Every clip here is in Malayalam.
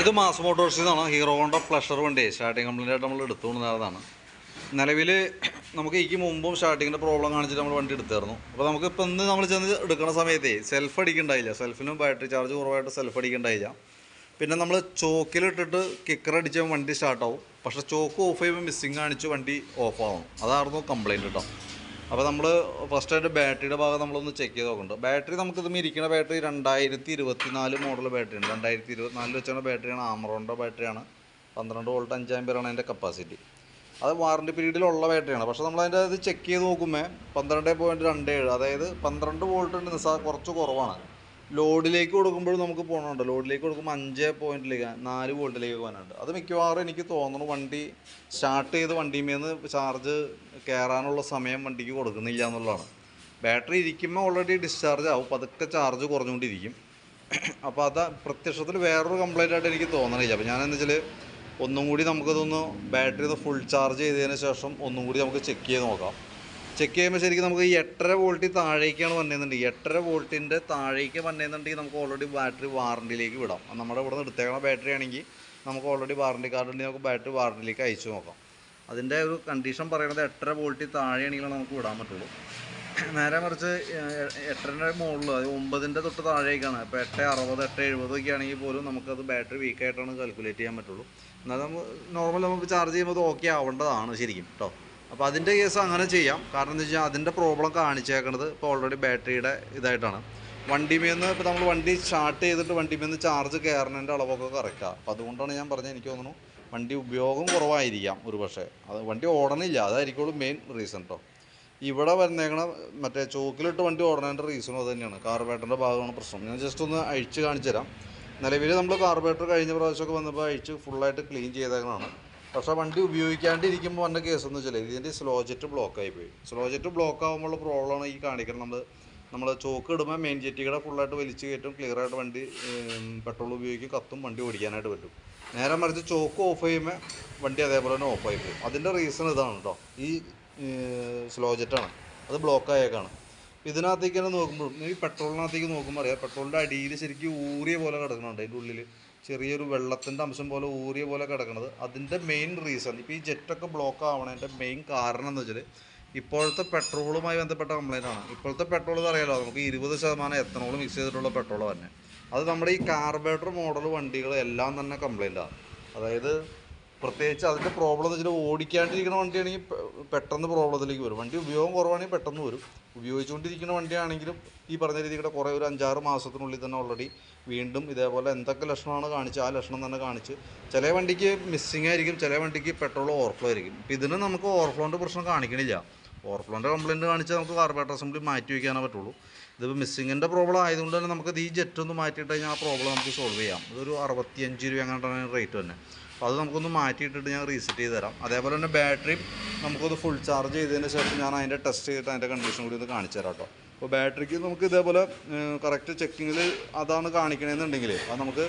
ഇത് മാസ് മോട്ടോഴ്സിൽ നിന്നാണ് ഹീറോ ഹോണ്ട പ്ലഷർ വണ്ടി. സ്റ്റാർട്ടിങ് കംപ്ലൈന്റ് ആയിട്ട് നമ്മൾ എടുത്തുകൊണ്ടിരുന്നതാണ് നിലവിൽ നമുക്ക് ഈക്ക് മുമ്പും സ്റ്റാർട്ടിങ്ങിന്റെ പ്രോബ്ലം കാണിച്ചിട്ട് നമ്മൾ വണ്ടി എടുത്തായിരുന്നു. അപ്പോൾ നമുക്ക് ഇപ്പം ഇന്ന് നമ്മൾ ചെന്ന് എടുക്കുന്ന സമയത്തേ സെൽഫ് അടിക്കണ്ടായില്ല. സെൽഫിനും ബാറ്ററി ചാർജ് കുറവായിട്ട് സെൽഫ് അടിക്കണ്ടായില്ല. പിന്നെ നമ്മൾ ചോക്കിലിട്ടിട്ട് കിക്കർ അടിച്ചാൽ വണ്ടി സ്റ്റാർട്ടാവും പക്ഷേ ചോക്ക് ഓഫ് ചെയ്യുമ്പോൾ മിസ്സിങ് കാണിച്ച് വണ്ടി ഓഫ് ആവണം അതായിരുന്നു കംപ്ലൈന്റ് കേട്ടോ അപ്പോൾ നമ്മൾ ഫസ്റ്റ് ഫസ്റ്റായിട്ട് ബാറ്ററിയുടെ ഭാഗം നമ്മളൊന്ന് ചെക്ക് ചെയ്ത് നോക്കുന്നുണ്ട് ബാറ്ററി നമുക്ക് ഇതും ഇരിക്കുന്ന ബാറ്ററി രണ്ടായിരത്തി ഇരുപത്തി നാല് മോഡൽ ബാറ്ററിയാണ് രണ്ടായിരത്തി ഇരുപത്തിനാലിൽ വെച്ചാണ് ബാറ്ററിയാണ്. ആമറോണിന്റെ ബാറ്ററിയാണ് പന്ത്രണ്ട് വോൾട്ട് അഞ്ചാമ്പേറാണ് അതിന്റെ കപ്പാസിറ്റി അത് വാറണ്ടി പീരീഡിലുള്ള ബാറ്ററിയാണ്. പക്ഷേ നമ്മൾ അതിന്റെ അത് ചെക്ക് ചെയ്ത് നോക്കുമ്പോൾ പന്ത്രണ്ട് പോയിന്റ് രണ്ട് ഏഴ് അതായത് പന്ത്രണ്ട് വോൾട്ടിന്റെ നിസ്സാ കുറച്ച് കുറവാണ്. ലോഡിലേക്ക് കൊടുക്കുമ്പോഴും നമുക്ക് പോകണുണ്ട് ലോഡിലേക്ക് കൊടുക്കുമ്പോൾ അഞ്ച് പോയിന്റിലേക്ക് നാല് വോൾട്ടിലേക്ക് പോകാനുണ്ട്. അത് മിക്കവാറും എനിക്ക് തോന്നുന്നു വണ്ടി സ്റ്റാർട്ട് ചെയ്ത് വണ്ടിമേന്ന് ചാർജ് കയറാനുള്ള സമയം വണ്ടിക്ക് കൊടുക്കുന്നില്ല എന്നുള്ളതാണ്. ബാറ്ററി ഇരിക്കുമ്പോൾ ഓൾറെഡി ഡിസ്ചാർജ് ആവും. പതുക്കെ ചാർജ് കുറഞ്ഞുകൊണ്ടിരിക്കും. അപ്പോൾ അത് പ്രത്യക്ഷത്തിൽ വേറൊരു കംപ്ലൈന്റ് ആയിട്ട് എനിക്ക് തോന്നണില്ല. അപ്പോൾ ഞാനെന്ന് വെച്ചാൽ ഒന്നും കൂടി നമുക്കതൊന്ന് ബാറ്ററി ഒന്ന് ഫുൾ ചാർജ് ചെയ്തതിന് ശേഷം ഒന്നും കൂടി നമുക്ക് ചെക്ക് ചെയ്ത് നോക്കാം. ചെക്ക് ചെയ്യുമ്പോൾ ശരിക്കും നമുക്ക് ഈ എട്ടര വോൾട്ടിൽ താഴേക്കാണ് വന്നതെന്നുണ്ടെങ്കിൽ എട്ടര വോൾട്ടിന്റെ താഴേക്ക് വന്നതെന്നുണ്ടെങ്കിൽ നമുക്ക് ഓൾറെഡി ബാറ്ററി വാറണ്ടിയിലേക്ക് വിടാം. നമ്മുടെ ഇവിടെ നിന്ന് എടുത്തേക്കണ ബാറ്ററി ആണെങ്കിൽ നമുക്ക് ഓൾറെഡി വാറണ്ടി കാർഡ് ഉണ്ടെങ്കിൽ നമുക്ക് ബാറ്ററി വാറണ്ടിയിലേക്ക് അയച്ചു നോക്കാം. അതിന്റെ ഒരു കണ്ടീഷൻ പറയുന്നത് എട്ടര വോൾട്ടിൽ താഴെയാണെങ്കിലാണ് നമുക്ക് വിടാൻ പറ്റുള്ളൂ. നേരെ മറിച്ച് എട്ടരന്റെ മുകളിൽ അത് ഒമ്പതിന്റെ തൊട്ട് താഴേക്കാണ്. അപ്പോൾ എട്ട് അറുപത് എട്ട് എഴുപത് ഒക്കെ ആണെങ്കിൽ പോലും നമുക്കത് ബാറ്ററി വീക്കായിട്ടാണ് കാൽക്കുലേറ്റ് ചെയ്യാൻ പറ്റുള്ളൂ. എന്നാൽ നമ്മൾ നോർമൽ നമുക്ക് ചാർജ് ചെയ്യുമ്പോൾ അത് ഓക്കെ ആവേണ്ടതാണ് ശരിക്കും കേട്ടോ അപ്പോൾ അതിന്റെ കേസ് അങ്ങനെ ചെയ്യാം. കാരണം എന്താ വെച്ചാൽ അതിന്റെ പ്രോബ്ലം കാണിച്ചേക്കണത് ഇപ്പോൾ ഓൾറെഡി ബാറ്ററിയുടെ ഇതായിട്ടാണ്. വണ്ടിമേന്ന് ഇപ്പോൾ നമ്മൾ വണ്ടി സ്റ്റാർട്ട് ചെയ്തിട്ട് വണ്ടിമേന്ന് ചാർജ് കയറുന്നതിന്റെ അളവൊക്കെ കറക്റ്റാണ് അപ്പോൾ അതുകൊണ്ടാണ് ഞാൻ പറഞ്ഞത് എനിക്ക് തോന്നുന്നു വണ്ടി ഉപയോഗം കുറവായിരിക്കാം ഒരു പക്ഷേ അത് വണ്ടി ഓടണില്ല. അതായിരിക്കുള്ളൂ മെയിൻ റീസൺ കേട്ടോ ഇവിടെ വരുന്നേക്കണ മറ്റേ ചോക്കിലിട്ട് വണ്ടി ഓടണതിന്റെ റീസണും അത് തന്നെയാണ്. കാർബേറ്ററിന്റെ ഭാഗമാണ് പ്രശ്നം. ഞാൻ ജസ്റ്റ് ഒന്ന് അഴിച്ച് കാണിച്ചു തരാം നിലവിൽ നമ്മൾ കാർബേറ്റർ കഴിഞ്ഞ പ്രാവശ്യമൊക്കെ വന്നപ്പോൾ അഴിച്ച് ഫുള്ളായിട്ട് ക്ലീൻ ചെയ്തേക്കണതാണ്. പക്ഷേ വണ്ടി ഉപയോഗിക്കാണ്ടിരിക്കുമ്പോൾ വന്ന കേസ് എന്ന് വെച്ചാൽ ഇതിന്റെ സ്ലോ ജെറ്റ് ബ്ലോക്ക് പോയി. സ്ലോ ജെറ്റ് ബ്ലോക്ക് ആകുമ്പോൾ പ്രോബ്ലമാണ് ഈ കാണിക്കുന്നത് നമ്മൾ നമ്മൾ ചോക്ക് ഇടുമ്പോൾ മെയിൻ ജെറ്റിയുടെ ഫുള്ളായിട്ട് വലിച്ച് കയറ്റും ക്ലിയർ ആയിട്ട് വണ്ടി പെട്രോൾ ഉപയോഗിക്കും കത്തും വണ്ടി ഓടിക്കാനായിട്ട് പറ്റും. നേരെ മറിച്ച് ചോക്ക് ഓഫ് ചെയ്യുമ്പോൾ വണ്ടി അതേപോലെ തന്നെ ഓഫ് ആയി പോകും അതിന്റെ റീസൺ ഇതാണ് കേട്ടോ ഈ സ്ലോ ജെറ്റാണ് അത് ബ്ലോക്ക് ആയേക്കാണ്. ഇതിനകത്തേക്ക് തന്നെ നോക്കുമ്പോൾ ഈ പെട്രോളിനകത്തേക്ക് നോക്കുമ്പോൾ അറിയാം പെട്രോളിന്റെ അടിയിൽ ശരിക്കും ഊറിയ പോലെ കിടക്കുന്നുണ്ട് അതിന്റെ ഉള്ളിൽ ചെറിയൊരു വെള്ളത്തിന്റെ അംശം പോലെ ഊറിയ പോലെ കിടക്കുന്നത് അതിന്റെ മെയിൻ റീസൺ ഇപ്പോൾ ഈ ജെറ്റൊക്കെ ബ്ലോക്ക് ആവണതിന്റെ മെയിൻ കാരണം എന്ന് വെച്ചാൽ ഇപ്പോഴത്തെ പെട്രോളുമായി ബന്ധപ്പെട്ട കംപ്ലൈന്റ് ആണ്. ഇപ്പോഴത്തെ പെട്രോൾ അറിയാലോ നമുക്ക് ഇരുപത് ശതമാനം എത്തനോൾ മിക്സ് ചെയ്തിട്ടുള്ള പെട്രോൾ തന്നെ. അത് നമ്മുടെ ഈ കാർബേറ്റർ മോഡൽ വണ്ടികൾ എല്ലാം തന്നെ ആണ് അതായത് പ്രത്യേകിച്ച് അതിന്റെ പ്രോബ്ലം എന്ന് വെച്ചാൽ ഓടിക്കാണ്ടിരിക്കുന്ന വണ്ടിയാണെങ്കിൽ പെട്ടെന്ന് പ്രോബ്ലത്തിലേക്ക് വരും. വണ്ടി ഉപയോഗം കുറവാണെങ്കിൽ പെട്ടെന്ന് വരും. ഉപയോഗിച്ചുകൊണ്ടിരിക്കുന്ന വണ്ടിയാണെങ്കിലും ഈ പറഞ്ഞ രീതിയുടെ കുറേ ഒരു അഞ്ചാറ് മാസത്തിനുള്ളിൽ തന്നെ ഓൾറെഡി വീണ്ടും ഇതേപോലെ എന്തൊക്കെ ലക്ഷണമാണ് കാണിച്ച് ആ ലക്ഷണം തന്നെ കാണിച്ച് ചില വണ്ടിക്ക് മിസ്സിങ് ആയിരിക്കും ചില വണ്ടിക്ക് പെട്രോൾ ഓവർഫ്ലോ ആയിരിക്കും. ഇപ്പം ഇതിന് നമുക്ക് ഓവർഫ്ലോന്റെ പ്രശ്നം കാണിക്കണില്ല. ഓവർഫ്ലോന്റെ കംപ്ലയിന്റ് കാണിച്ചാൽ നമുക്ക് കാർബേറ്റർ അസംബ്ലി മാറ്റി വയ്ക്കാനേ പറ്റുള്ളൂ. ഇതിപ്പോൾ മിസ്സിങ്ങിന്റെ പ്രോബ്ലം ആയതുകൊണ്ട് തന്നെ നമുക്ക് ഈ ജെറ്റ് ഒന്ന് മാറ്റിയിട്ട് കഴിഞ്ഞാൽ ആ പ്രോബ്ലം നമുക്ക് സോൾവ് ചെയ്യാം. ഇതൊരു അറുപത്തിയഞ്ച് രൂപ അങ്ങനെ റേറ്റ് തന്നെ അപ്പോൾ അത് നമുക്കൊന്ന് മാറ്റിയിട്ടിട്ട് ഞാൻ റീസെറ്റ് ചെയ്ത് തരാം അതേപോലെ തന്നെ ബാറ്ററി നമുക്കൊന്ന് ഫുൾ ചാർജ് ചെയ്തതിന് ശേഷം ഞാൻ അതിന്റെ ടെസ്റ്റ് ചെയ്തിട്ട് അതിന്റെ കണ്ടീഷൻ കൂടി ഒന്ന് കാണിച്ചു തരാം കേട്ടോ. അപ്പോൾ ബാറ്ററിക്ക് നമുക്ക് ഇതേപോലെ കറക്റ്റ് ചെക്കിങ്ങിൽ അതാണ് കാണിക്കണമെന്നുണ്ടെങ്കിൽ അത് നമുക്ക്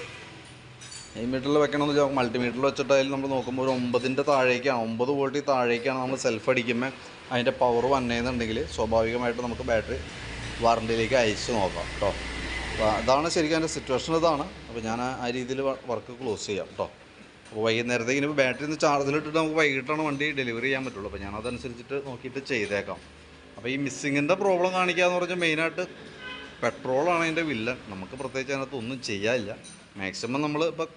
മീറ്ററിൽ വെക്കണമെന്ന് വെച്ചാൽ മൾട്ടിമീറ്ററിൽ വെച്ചിട്ട് അതിൽ നമ്മൾ നോക്കുമ്പോൾ ഒരു ഒമ്പതിന്റെ താഴേക്കാണ് ഒമ്പത് വോൾട്ടിൽ താഴേക്കാണ് നമ്മൾ സെൽഫ് അടിക്കുമ്പോൾ അതിന്റെ പവർ വന്നേന്നുണ്ടെങ്കിൽ സ്വാഭാവികമായിട്ട് നമുക്ക് ബാറ്ററി വാറണ്ടിയിലേക്ക് അയച്ച് നോക്കാം കേട്ടോ. അപ്പോൾ അതാണ് ശരിക്കും അതിന്റെ സിറ്റുവേഷൻ ഇതാണ്. അപ്പോൾ ഞാൻ ആ രീതിയിൽ വർക്ക് ക്ലോസ് ചെയ്യാം കേട്ടോ. അപ്പോൾ വൈകുന്നേരത്തേക്ക് ഇനി ബാറ്ററി ഒന്ന് ചാർജിലിട്ടിട്ട് നമുക്ക് വൈകിട്ടാണ് വണ്ടി ഡെലിവറി ചെയ്യാൻ പറ്റുള്ളൂ. അപ്പോൾ ഞാൻ അതനുസരിച്ചിട്ട് നോക്കിയിട്ട് ചെയ്തേക്കാം. അപ്പോൾ ഈ മിസ്സിങ്ങിന്റെ പ്രോബ്ലം കാണിക്കുക എന്ന് പറഞ്ഞാൽ മെയിനായിട്ട് പെട്രോളാണ് അതിന്റെ വില്ലൻ നമുക്ക് പ്രത്യേകിച്ച് അതിനകത്ത് ഒന്നും ചെയ്യാനില്ല. മാക്സിമം നമ്മൾ ഇപ്പോൾ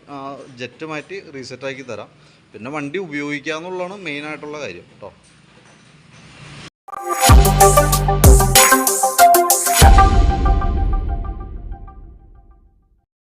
ജെറ്റ് മാറ്റി റീസെറ്റ് ആക്കി തരാം. പിന്നെ വണ്ടി ഉപയോഗിക്കുക എന്നുള്ളതാണ് മെയിനായിട്ടുള്ള കാര്യം. കേട്ടോ.